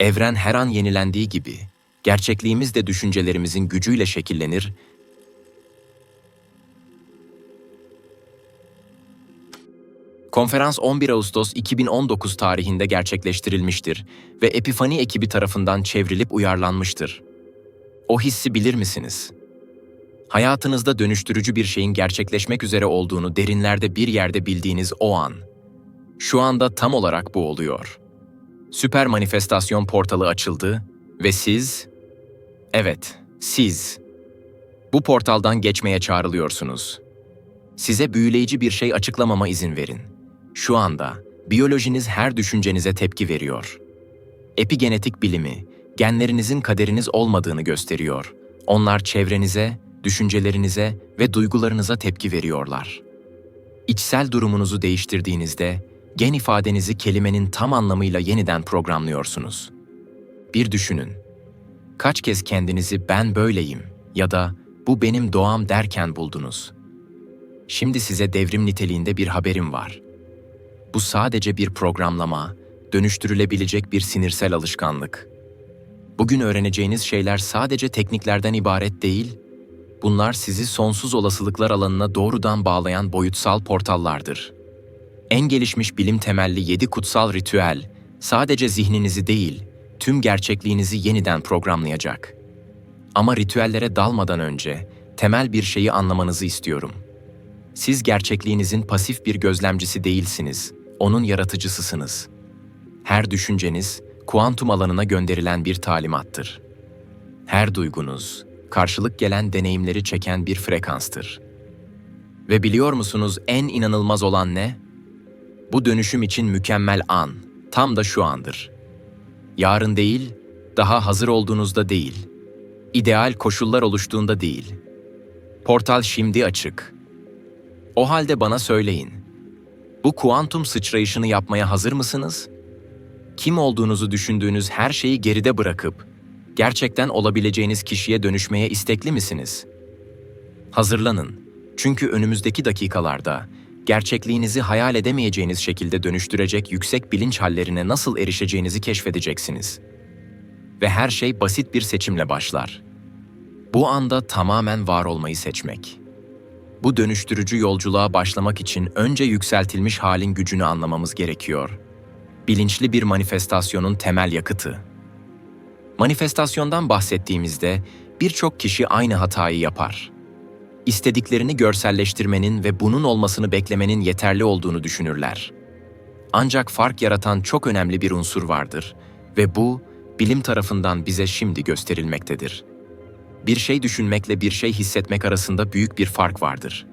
Evren her an yenilendiği gibi, gerçekliğimiz de düşüncelerimizin gücüyle şekillenir Konferans 11 Ağustos 2019 tarihinde gerçekleştirilmiştir ve Epifani ekibi tarafından çevrilip uyarlanmıştır. O hissi bilir misiniz? Hayatınızda dönüştürücü bir şeyin gerçekleşmek üzere olduğunu derinlerde bir yerde bildiğiniz o an. Şu anda tam olarak bu oluyor. Süper manifestasyon portalı açıldı ve siz, evet, siz bu portaldan geçmeye çağrılıyorsunuz. Size büyüleyici bir şey açıklamama izin verin. Şu anda biyolojiniz her düşüncenize tepki veriyor. Epigenetik bilimi, genlerinizin kaderiniz olmadığını gösteriyor. Onlar çevrenize, düşüncelerinize ve duygularınıza tepki veriyorlar. İçsel durumunuzu değiştirdiğinizde gen ifadenizi kelimenin tam anlamıyla yeniden programlıyorsunuz. Bir düşünün. Kaç kez kendinizi ben böyleyim ya da bu benim doğam derken buldunuz. Şimdi size devrim niteliğinde bir haberim var. Bu sadece bir programlama, dönüştürülebilecek bir sinirsel alışkanlık. Bugün öğreneceğiniz şeyler sadece tekniklerden ibaret değil, bunlar sizi sonsuz olasılıklar alanına doğrudan bağlayan boyutsal portallardır. En gelişmiş bilim temelli yedi kutsal ritüel, sadece zihninizi değil, tüm gerçekliğinizi yeniden programlayacak. Ama ritüellere dalmadan önce temel bir şeyi anlamanızı istiyorum. Siz gerçekliğinizin pasif bir gözlemcisi değilsiniz, onun yaratıcısısınız. Her düşünceniz, kuantum alanına gönderilen bir talimattır. Her duygunuz, karşılık gelen deneyimleri çeken bir frekanstır. Ve biliyor musunuz en inanılmaz olan ne? Bu dönüşüm için mükemmel an, tam da şu andır. Yarın değil, daha hazır olduğunuzda değil. İdeal koşullar oluştuğunda değil. Portal şimdi açık. O halde bana söyleyin. Bu kuantum sıçrayışını yapmaya hazır mısınız? Kim olduğunuzu düşündüğünüz her şeyi geride bırakıp gerçekten olabileceğiniz kişiye dönüşmeye istekli misiniz? Hazırlanın. Çünkü önümüzdeki dakikalarda gerçekliğinizi hayal edemeyeceğiniz şekilde dönüştürecek yüksek bilinç hallerine nasıl erişeceğinizi keşfedeceksiniz. Ve her şey basit bir seçimle başlar. Bu anda tamamen var olmayı seçmek. Bu dönüştürücü yolculuğa başlamak için önce yükseltilmiş halin gücünü anlamamız gerekiyor. Bilinçli bir manifestasyonun temel yakıtı. Manifestasyondan bahsettiğimizde birçok kişi aynı hatayı yapar. İstediklerini görselleştirmenin ve bunun olmasını beklemenin yeterli olduğunu düşünürler. Ancak fark yaratan çok önemli bir unsur vardır ve bu bilim tarafından bize şimdi gösterilmektedir. Bir şey düşünmekle bir şey hissetmek arasında büyük bir fark vardır.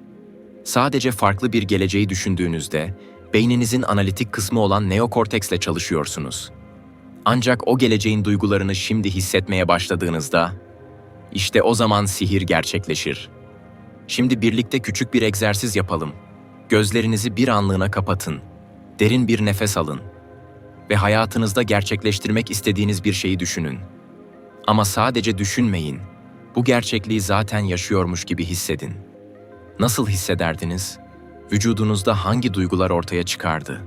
Sadece farklı bir geleceği düşündüğünüzde beyninizin analitik kısmı olan neokorteksle çalışıyorsunuz. Ancak o geleceğin duygularını şimdi hissetmeye başladığınızda işte o zaman sihir gerçekleşir. Şimdi birlikte küçük bir egzersiz yapalım. Gözlerinizi bir anlığına kapatın. Derin bir nefes alın ve hayatınızda gerçekleştirmek istediğiniz bir şeyi düşünün. Ama sadece düşünmeyin. Bu gerçekliği zaten yaşıyormuş gibi hissedin. Nasıl hissederdiniz? Vücudunuzda hangi duygular ortaya çıkardı?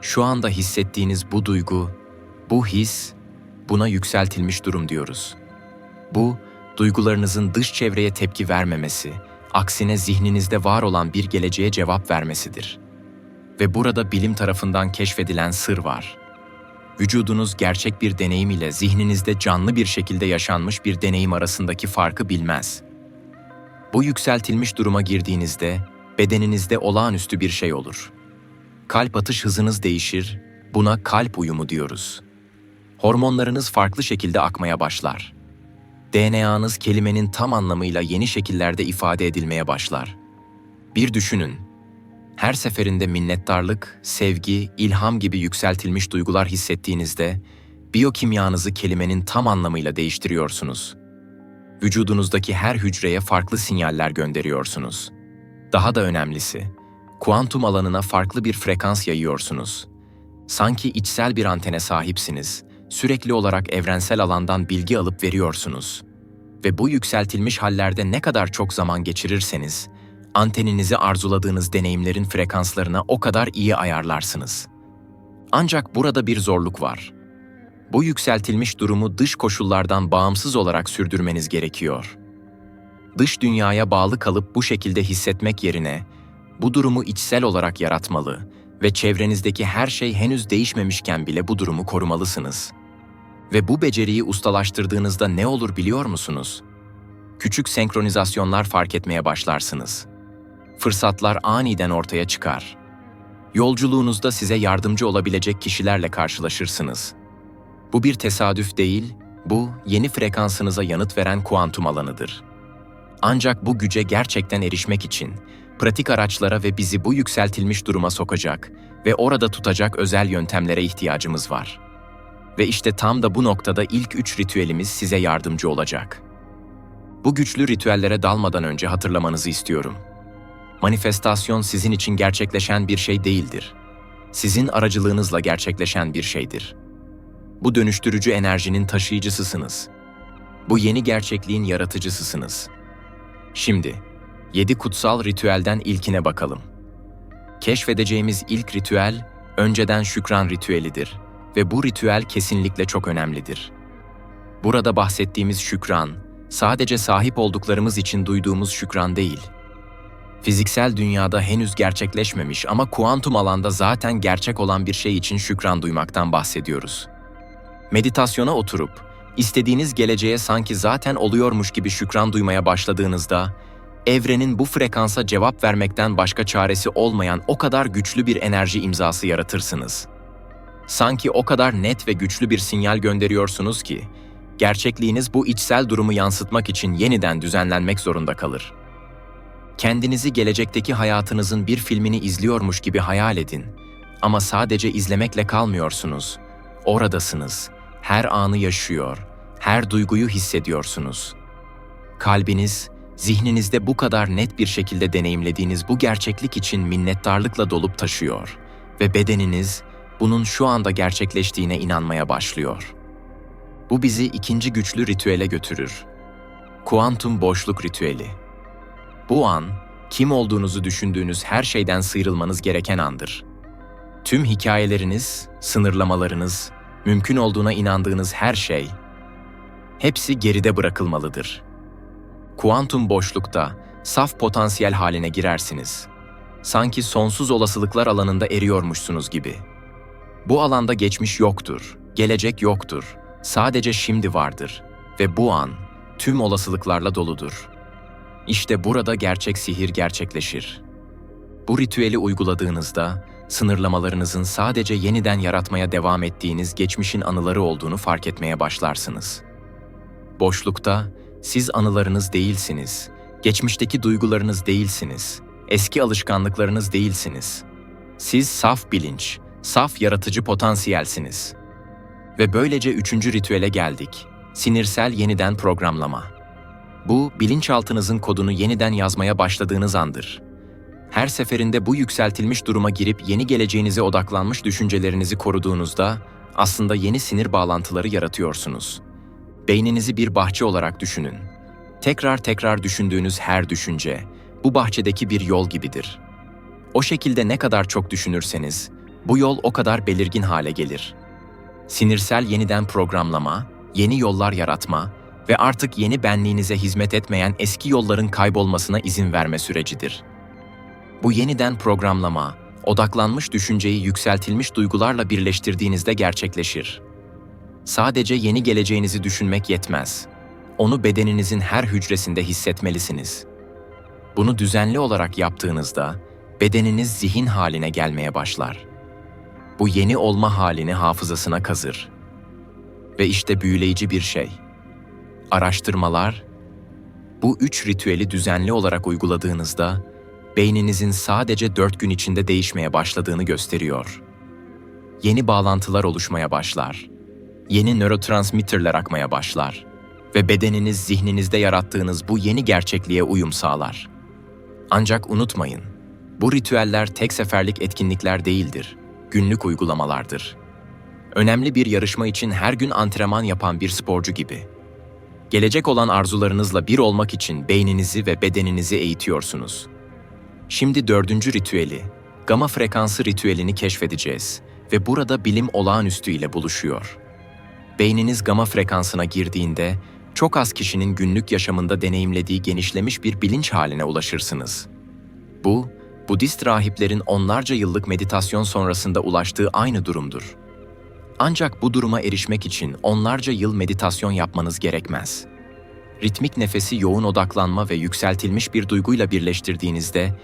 Şu anda hissettiğiniz bu duygu, bu his, buna yükseltilmiş durum diyoruz. Bu, duygularınızın dış çevreye tepki vermemesi, aksine zihninizde var olan bir geleceğe cevap vermesidir. Ve burada bilim tarafından keşfedilen sır var. Vücudunuz gerçek bir deneyim ile zihninizde canlı bir şekilde yaşanmış bir deneyim arasındaki farkı bilmez. Bu yükseltilmiş duruma girdiğinizde bedeninizde olağanüstü bir şey olur. Kalp atış hızınız değişir, buna kalp uyumu diyoruz. Hormonlarınız farklı şekilde akmaya başlar. DNA'nız kelimenin tam anlamıyla yeni şekillerde ifade edilmeye başlar. Bir düşünün. Her seferinde minnettarlık, sevgi, ilham gibi yükseltilmiş duygular hissettiğinizde biyokimyanızı kelimenin tam anlamıyla değiştiriyorsunuz. Vücudunuzdaki her hücreye farklı sinyaller gönderiyorsunuz. Daha da önemlisi, kuantum alanına farklı bir frekans yayıyorsunuz. Sanki içsel bir antene sahipsiniz sürekli olarak evrensel alandan bilgi alıp veriyorsunuz. Ve bu yükseltilmiş hallerde ne kadar çok zaman geçirirseniz, anteninizi arzuladığınız deneyimlerin frekanslarına o kadar iyi ayarlarsınız. Ancak burada bir zorluk var. Bu yükseltilmiş durumu dış koşullardan bağımsız olarak sürdürmeniz gerekiyor. Dış dünyaya bağlı kalıp bu şekilde hissetmek yerine bu durumu içsel olarak yaratmalı ve çevrenizdeki her şey henüz değişmemişken bile bu durumu korumalısınız. Ve bu beceriyi ustalaştırdığınızda ne olur biliyor musunuz? Küçük senkronizasyonlar fark etmeye başlarsınız. Fırsatlar aniden ortaya çıkar. Yolculuğunuzda size yardımcı olabilecek kişilerle karşılaşırsınız. Bu bir tesadüf değil, bu yeni frekansınıza yanıt veren kuantum alanıdır. Ancak bu güce gerçekten erişmek için pratik araçlara ve bizi bu yükseltilmiş duruma sokacak ve orada tutacak özel yöntemlere ihtiyacımız var. Ve işte tam da bu noktada ilk üç ritüelimiz size yardımcı olacak. Bu güçlü ritüellere dalmadan önce hatırlamanızı istiyorum. Manifestasyon sizin için gerçekleşen bir şey değildir. Sizin aracılığınızla gerçekleşen bir şeydir. Bu dönüştürücü enerjinin taşıyıcısısınız. Bu yeni gerçekliğin yaratıcısısınız. Şimdi, yedi kutsal ritüelden ilkine bakalım. Keşfedeceğimiz ilk ritüel, önceden şükran ritüelidir ve bu ritüel kesinlikle çok önemlidir. Burada bahsettiğimiz şükran, sadece sahip olduklarımız için duyduğumuz şükran değil. Fiziksel dünyada henüz gerçekleşmemiş ama kuantum alanda zaten gerçek olan bir şey için şükran duymaktan bahsediyoruz. Meditasyona oturup, istediğiniz geleceğe sanki zaten oluyormuş gibi şükran duymaya başladığınızda, evrenin bu frekansa cevap vermekten başka çaresi olmayan o kadar güçlü bir enerji imzası yaratırsınız. Sanki o kadar net ve güçlü bir sinyal gönderiyorsunuz ki, gerçekliğiniz bu içsel durumu yansıtmak için yeniden düzenlenmek zorunda kalır. Kendinizi gelecekteki hayatınızın bir filmini izliyormuş gibi hayal edin. Ama sadece izlemekle kalmıyorsunuz. Oradasınız. Her anı yaşıyor. Her duyguyu hissediyorsunuz. Kalbiniz, zihninizde bu kadar net bir şekilde deneyimlediğiniz bu gerçeklik için minnettarlıkla dolup taşıyor ve bedeniniz bunun şu anda gerçekleştiğine inanmaya başlıyor. Bu bizi ikinci güçlü ritüele götürür. Kuantum boşluk ritüeli. Bu an, kim olduğunuzu düşündüğünüz her şeyden sıyrılmanız gereken andır. Tüm hikayeleriniz, sınırlamalarınız, mümkün olduğuna inandığınız her şey, hepsi geride bırakılmalıdır. Kuantum boşlukta saf potansiyel haline girersiniz. Sanki sonsuz olasılıklar alanında eriyormuşsunuz gibi. Bu alanda geçmiş yoktur, gelecek yoktur. Sadece şimdi vardır ve bu an tüm olasılıklarla doludur. İşte burada gerçek sihir gerçekleşir. Bu ritüeli uyguladığınızda sınırlamalarınızın sadece yeniden yaratmaya devam ettiğiniz geçmişin anıları olduğunu fark etmeye başlarsınız. Boşlukta siz anılarınız değilsiniz, geçmişteki duygularınız değilsiniz, eski alışkanlıklarınız değilsiniz. Siz saf bilinç, saf yaratıcı potansiyelsiniz. Ve böylece üçüncü ritüele geldik. Sinirsel yeniden programlama. Bu, bilinçaltınızın kodunu yeniden yazmaya başladığınız andır. Her seferinde bu yükseltilmiş duruma girip yeni geleceğinize odaklanmış düşüncelerinizi koruduğunuzda aslında yeni sinir bağlantıları yaratıyorsunuz. Beyninizi bir bahçe olarak düşünün. Tekrar tekrar düşündüğünüz her düşünce bu bahçedeki bir yol gibidir. O şekilde ne kadar çok düşünürseniz bu yol o kadar belirgin hale gelir. Sinirsel yeniden programlama, yeni yollar yaratma ve artık yeni benliğinize hizmet etmeyen eski yolların kaybolmasına izin verme sürecidir. Bu yeniden programlama, odaklanmış düşünceyi yükseltilmiş duygularla birleştirdiğinizde gerçekleşir. Sadece yeni geleceğinizi düşünmek yetmez. Onu bedeninizin her hücresinde hissetmelisiniz. Bunu düzenli olarak yaptığınızda bedeniniz zihin haline gelmeye başlar. Bu yeni olma halini hafızasına kazır. Ve işte büyüleyici bir şey. Araştırmalar, bu üç ritüeli düzenli olarak uyguladığınızda beyninizin sadece dört gün içinde değişmeye başladığını gösteriyor. Yeni bağlantılar oluşmaya başlar. Yeni nörotransmitterler akmaya başlar. Ve bedeniniz zihninizde yarattığınız bu yeni gerçekliğe uyum sağlar. Ancak unutmayın, bu ritüeller tek seferlik etkinlikler değildir, günlük uygulamalardır. Önemli bir yarışma için her gün antrenman yapan bir sporcu gibi. Gelecek olan arzularınızla bir olmak için beyninizi ve bedeninizi eğitiyorsunuz. Şimdi dördüncü ritüeli, gama frekansı ritüelini keşfedeceğiz ve burada bilim olağanüstü ile buluşuyor. beyniniz gama frekansına girdiğinde çok az kişinin günlük yaşamında deneyimlediği genişlemiş bir bilinç haline ulaşırsınız. Bu, Budist rahiplerin onlarca yıllık meditasyon sonrasında ulaştığı aynı durumdur. Ancak bu duruma erişmek için onlarca yıl meditasyon yapmanız gerekmez. Ritmik nefesi yoğun odaklanma ve yükseltilmiş bir duyguyla birleştirdiğinizde,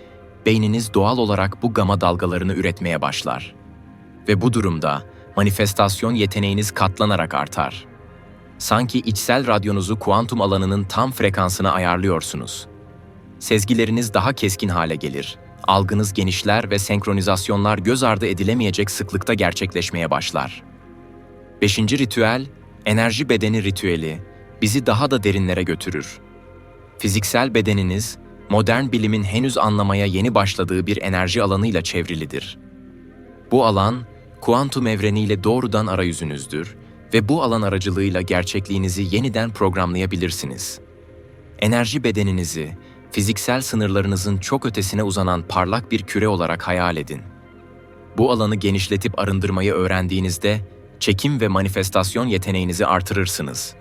beyniniz doğal olarak bu gama dalgalarını üretmeye başlar. Ve bu durumda manifestasyon yeteneğiniz katlanarak artar. Sanki içsel radyonuzu kuantum alanının tam frekansına ayarlıyorsunuz. Sezgileriniz daha keskin hale gelir, algınız genişler ve senkronizasyonlar göz ardı edilemeyecek sıklıkta gerçekleşmeye başlar. Beşinci ritüel, enerji bedeni ritüeli, bizi daha da derinlere götürür. Fiziksel bedeniniz, modern bilimin henüz anlamaya yeni başladığı bir enerji alanıyla çevrilidir. Bu alan, kuantum evreniyle doğrudan arayüzünüzdür ve bu alan aracılığıyla gerçekliğinizi yeniden programlayabilirsiniz. Enerji bedeninizi, fiziksel sınırlarınızın çok ötesine uzanan parlak bir küre olarak hayal edin. Bu alanı genişletip arındırmayı öğrendiğinizde, çekim ve manifestasyon yeteneğinizi artırırsınız.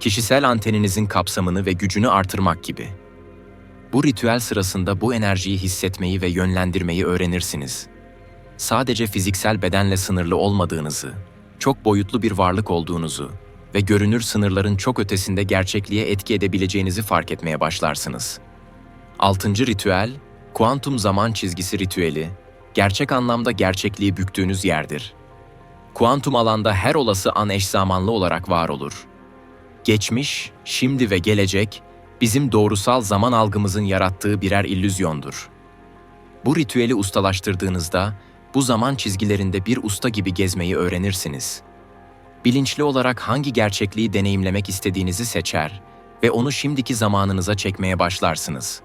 Kişisel anteninizin kapsamını ve gücünü artırmak gibi. Bu ritüel sırasında bu enerjiyi hissetmeyi ve yönlendirmeyi öğrenirsiniz. Sadece fiziksel bedenle sınırlı olmadığınızı, çok boyutlu bir varlık olduğunuzu ve görünür sınırların çok ötesinde gerçekliğe etki edebileceğinizi fark etmeye başlarsınız. Altıncı ritüel, kuantum zaman çizgisi ritüeli, gerçek anlamda gerçekliği büktüğünüz yerdir. Kuantum alanda her olası an eş zamanlı olarak var olur. Geçmiş, şimdi ve gelecek, bizim doğrusal zaman algımızın yarattığı birer illüzyondur. Bu ritüeli ustalaştırdığınızda, bu zaman çizgilerinde bir usta gibi gezmeyi öğrenirsiniz. Bilinçli olarak hangi gerçekliği deneyimlemek istediğinizi seçer ve onu şimdiki zamanınıza çekmeye başlarsınız.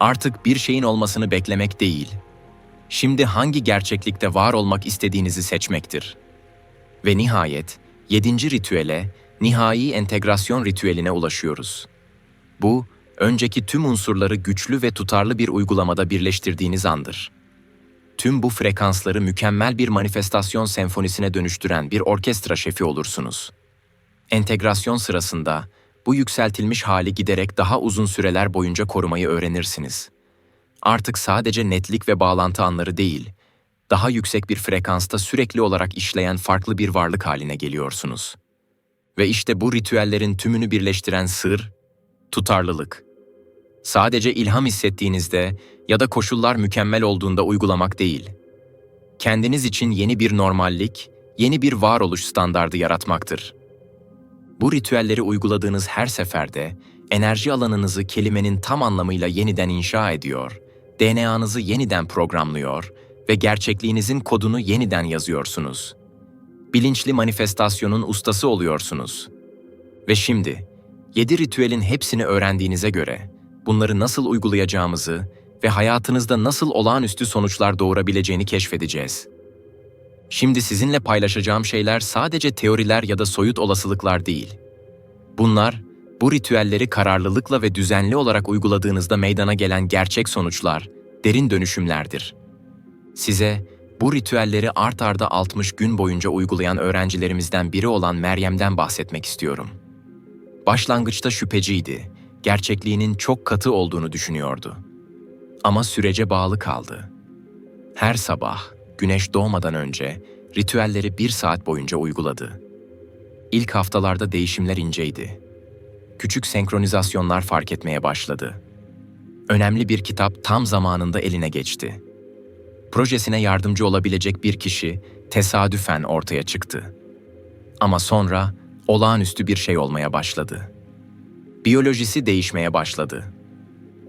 Artık bir şeyin olmasını beklemek değil, şimdi hangi gerçeklikte var olmak istediğinizi seçmektir. Ve nihayet, yedinci ritüele, nihai entegrasyon ritüeline ulaşıyoruz. Bu, önceki tüm unsurları güçlü ve tutarlı bir uygulamada birleştirdiğiniz andır. Tüm bu frekansları mükemmel bir manifestasyon senfonisine dönüştüren bir orkestra şefi olursunuz. Entegrasyon sırasında bu yükseltilmiş hali giderek daha uzun süreler boyunca korumayı öğrenirsiniz. Artık sadece netlik ve bağlantı anları değil, daha yüksek bir frekansta sürekli olarak işleyen farklı bir varlık haline geliyorsunuz. Ve işte bu ritüellerin tümünü birleştiren sır, tutarlılık. Sadece ilham hissettiğinizde ya da koşullar mükemmel olduğunda uygulamak değil. Kendiniz için yeni bir normallik, yeni bir varoluş standardı yaratmaktır. Bu ritüelleri uyguladığınız her seferde enerji alanınızı kelimenin tam anlamıyla yeniden inşa ediyor, DNA'nızı yeniden programlıyor ve gerçekliğinizin kodunu yeniden yazıyorsunuz. Bilinçli manifestasyonun ustası oluyorsunuz. Ve şimdi, yedi ritüelin hepsini öğrendiğinize göre, bunları nasıl uygulayacağımızı ve hayatınızda nasıl olağanüstü sonuçlar doğurabileceğini keşfedeceğiz. Şimdi sizinle paylaşacağım şeyler sadece teoriler ya da soyut olasılıklar değil. Bunlar, bu ritüelleri kararlılıkla ve düzenli olarak uyguladığınızda meydana gelen gerçek sonuçlar, derin dönüşümlerdir. Size bu ritüelleri art arda 60 gün boyunca uygulayan öğrencilerimizden biri olan Meryem'den bahsetmek istiyorum. Başlangıçta şüpheciydi, gerçekliğinin çok katı olduğunu düşünüyordu. Ama sürece bağlı kaldı. Her sabah, güneş doğmadan önce ritüelleri bir saat boyunca uyguladı. İlk haftalarda değişimler inceydi. Küçük senkronizasyonlar fark etmeye başladı. Önemli bir kitap tam zamanında eline geçti. Projesine yardımcı olabilecek bir kişi tesadüfen ortaya çıktı. Ama sonra olağanüstü bir şey olmaya başladı. Biyolojisi değişmeye başladı.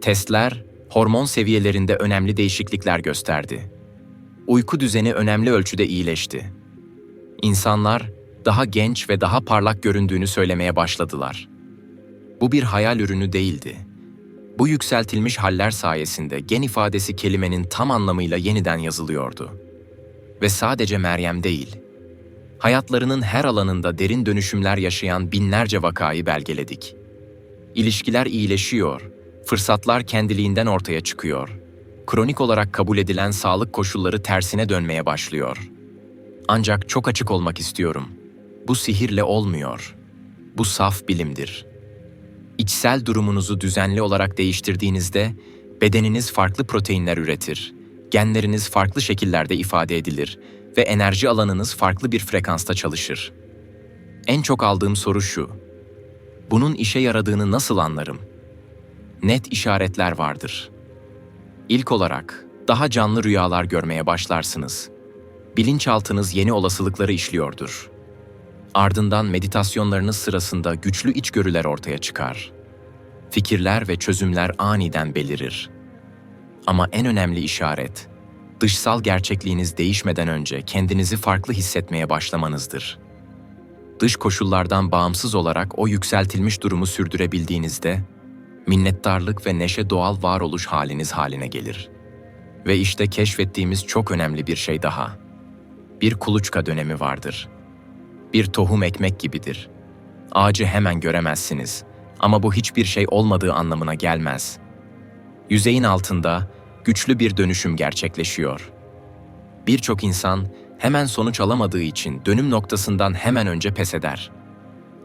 Testler hormon seviyelerinde önemli değişiklikler gösterdi. Uyku düzeni önemli ölçüde iyileşti. İnsanlar daha genç ve daha parlak göründüğünü söylemeye başladılar. Bu bir hayal ürünü değildi. Bu yükseltilmiş haller sayesinde gen ifadesi kelimenin tam anlamıyla yeniden yazılıyordu. Ve sadece Meryem değil, hayatlarının her alanında derin dönüşümler yaşayan binlerce vakayı belgeledik. İlişkiler iyileşiyor, fırsatlar kendiliğinden ortaya çıkıyor. Kronik olarak kabul edilen sağlık koşulları tersine dönmeye başlıyor. Ancak çok açık olmak istiyorum. Bu sihirle olmuyor. Bu saf bilimdir. İçsel durumunuzu düzenli olarak değiştirdiğinizde bedeniniz farklı proteinler üretir, genleriniz farklı şekillerde ifade edilir ve enerji alanınız farklı bir frekansta çalışır. En çok aldığım soru şu. Bunun işe yaradığını nasıl anlarım? Net işaretler vardır. İlk olarak daha canlı rüyalar görmeye başlarsınız. Bilinçaltınız yeni olasılıkları işliyordur. Ardından meditasyonlarınız sırasında güçlü içgörüler ortaya çıkar. Fikirler ve çözümler aniden belirir. Ama en önemli işaret, dışsal gerçekliğiniz değişmeden önce kendinizi farklı hissetmeye başlamanızdır. Dış koşullardan bağımsız olarak o yükseltilmiş durumu sürdürebildiğinizde, minnettarlık ve neşe doğal varoluş haliniz haline gelir. Ve işte keşfettiğimiz çok önemli bir şey daha. Bir kuluçka dönemi vardır. Bir tohum ekmek gibidir. Ağacı hemen göremezsiniz ama bu hiçbir şey olmadığı anlamına gelmez. Yüzeyin altında güçlü bir dönüşüm gerçekleşiyor. Birçok insan hemen sonuç alamadığı için dönüm noktasından hemen önce pes eder.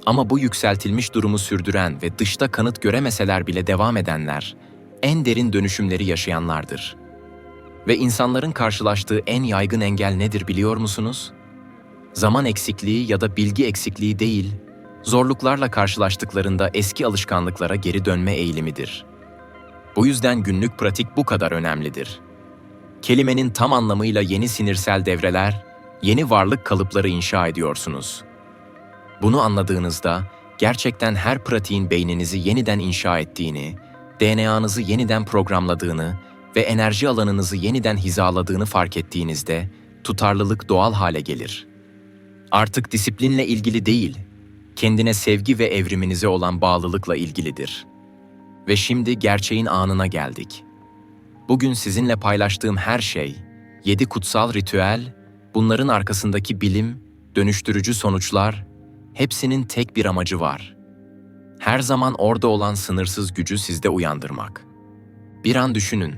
Ama bu yükseltilmiş durumu sürdüren ve dışta kanıt göremeseler bile devam edenler, en derin dönüşümleri yaşayanlardır. Ve insanların karşılaştığı en yaygın engel nedir biliyor musunuz? Zaman eksikliği ya da bilgi eksikliği değil, zorluklarla karşılaştıklarında eski alışkanlıklara geri dönme eğilimidir. Bu yüzden günlük pratik bu kadar önemlidir. Kelimenin tam anlamıyla yeni sinirsel devreler, yeni varlık kalıpları inşa ediyorsunuz. Bunu anladığınızda gerçekten her pratiğin beyninizi yeniden inşa ettiğini, DNA'nızı yeniden programladığını ve enerji alanınızı yeniden hizaladığını fark ettiğinizde tutarlılık doğal hale gelir. Artık disiplinle ilgili değil, kendine sevgi ve evriminize olan bağlılıkla ilgilidir. Ve şimdi gerçeğin anına geldik. Bugün sizinle paylaştığım her şey, yedi kutsal ritüel, bunların arkasındaki bilim, dönüştürücü sonuçlar, hepsinin tek bir amacı var. Her zaman orada olan sınırsız gücü sizde uyandırmak. Bir an düşünün,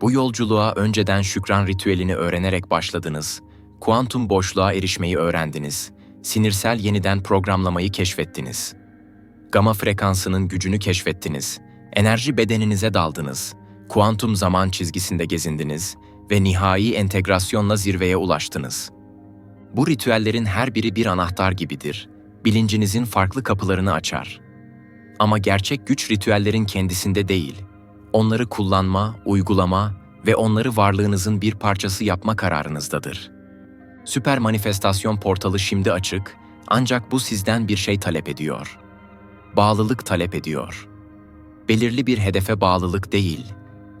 bu yolculuğa önceden şükran ritüelini öğrenerek başladınız, kuantum boşluğa erişmeyi öğrendiniz, sinirsel yeniden programlamayı keşfettiniz. Gama frekansının gücünü keşfettiniz, enerji bedeninize daldınız, kuantum zaman çizgisinde gezindiniz ve nihai entegrasyonla zirveye ulaştınız. Bu ritüellerin her biri bir anahtar gibidir. Bilincinizin farklı kapılarını açar. Ama gerçek güç ritüellerin kendisinde değil. Onları kullanma, uygulama ve onları varlığınızın bir parçası yapma kararınızdadır. Süper manifestasyon portalı şimdi açık ancak bu sizden bir şey talep ediyor. Bağlılık talep ediyor. Belirli bir hedefe bağlılık değil,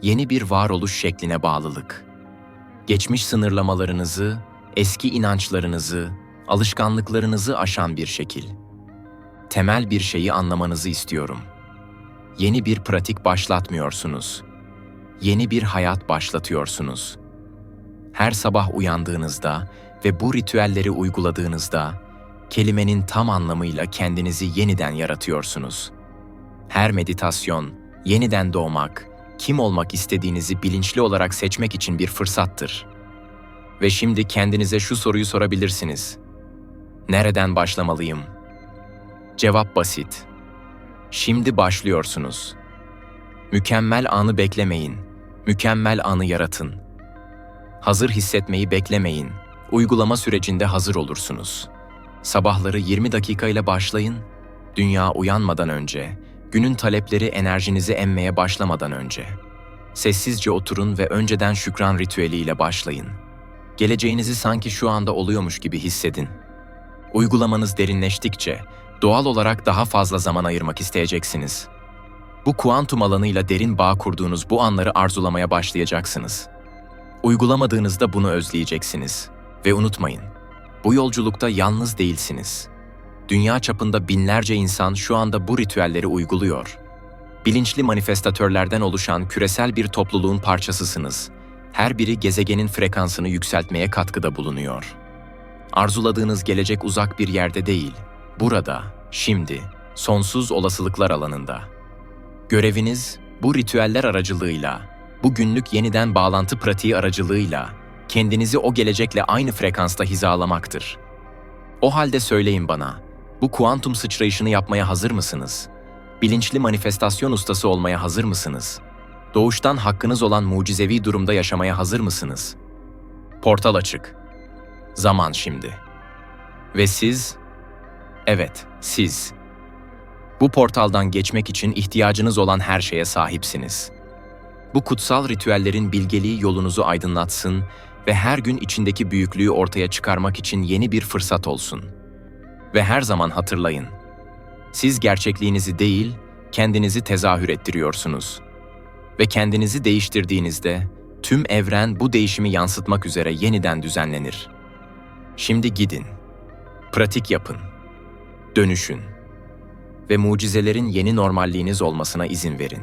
yeni bir varoluş şekline bağlılık. Geçmiş sınırlamalarınızı, eski inançlarınızı, alışkanlıklarınızı aşan bir şekil. Temel bir şeyi anlamanızı istiyorum. Yeni bir pratik başlatmıyorsunuz. Yeni bir hayat başlatıyorsunuz. Her sabah uyandığınızda ve bu ritüelleri uyguladığınızda kelimenin tam anlamıyla kendinizi yeniden yaratıyorsunuz. Her meditasyon, yeniden doğmak, kim olmak istediğinizi bilinçli olarak seçmek için bir fırsattır. Ve şimdi kendinize şu soruyu sorabilirsiniz. Nereden başlamalıyım? Cevap basit. Şimdi başlıyorsunuz. Mükemmel anı beklemeyin. Mükemmel anı yaratın. Hazır hissetmeyi beklemeyin. Uygulama sürecinde hazır olursunuz. Sabahları 20 dakika ile başlayın. Dünya uyanmadan önce, günün talepleri enerjinizi emmeye başlamadan önce. Sessizce oturun ve önceden şükran ritüeliyle başlayın. Geleceğinizi sanki şu anda oluyormuş gibi hissedin. Uygulamanız derinleştikçe doğal olarak daha fazla zaman ayırmak isteyeceksiniz. Bu kuantum alanıyla derin bağ kurduğunuz bu anları arzulamaya başlayacaksınız. Uygulamadığınızda bunu özleyeceksiniz. Ve unutmayın, bu yolculukta yalnız değilsiniz. Dünya çapında binlerce insan şu anda bu ritüelleri uyguluyor. Bilinçli manifestatörlerden oluşan küresel bir topluluğun parçasısınız. Her biri gezegenin frekansını yükseltmeye katkıda bulunuyor. Arzuladığınız gelecek uzak bir yerde değil, burada, şimdi, sonsuz olasılıklar alanında. Göreviniz bu ritüeller aracılığıyla, bu günlük yeniden bağlantı pratiği aracılığıyla kendinizi o gelecekle aynı frekansta hizalamaktır. O halde söyleyin bana, bu kuantum sıçrayışını yapmaya hazır mısınız? Bilinçli manifestasyon ustası olmaya hazır mısınız? Doğuştan hakkınız olan mucizevi durumda yaşamaya hazır mısınız? Portal açık. Zaman şimdi. Ve siz? Evet, siz. Bu portaldan geçmek için ihtiyacınız olan her şeye sahipsiniz. Bu kutsal ritüellerin bilgeliği yolunuzu aydınlatsın ve her gün içindeki büyüklüğü ortaya çıkarmak için yeni bir fırsat olsun. Ve her zaman hatırlayın. Siz gerçekliğinizi değil, kendinizi tezahür ettiriyorsunuz. Ve kendinizi değiştirdiğinizde tüm evren bu değişimi yansıtmak üzere yeniden düzenlenir. Şimdi gidin. Pratik yapın. Dönüşün ve mucizelerin yeni normalliğiniz olmasına izin verin.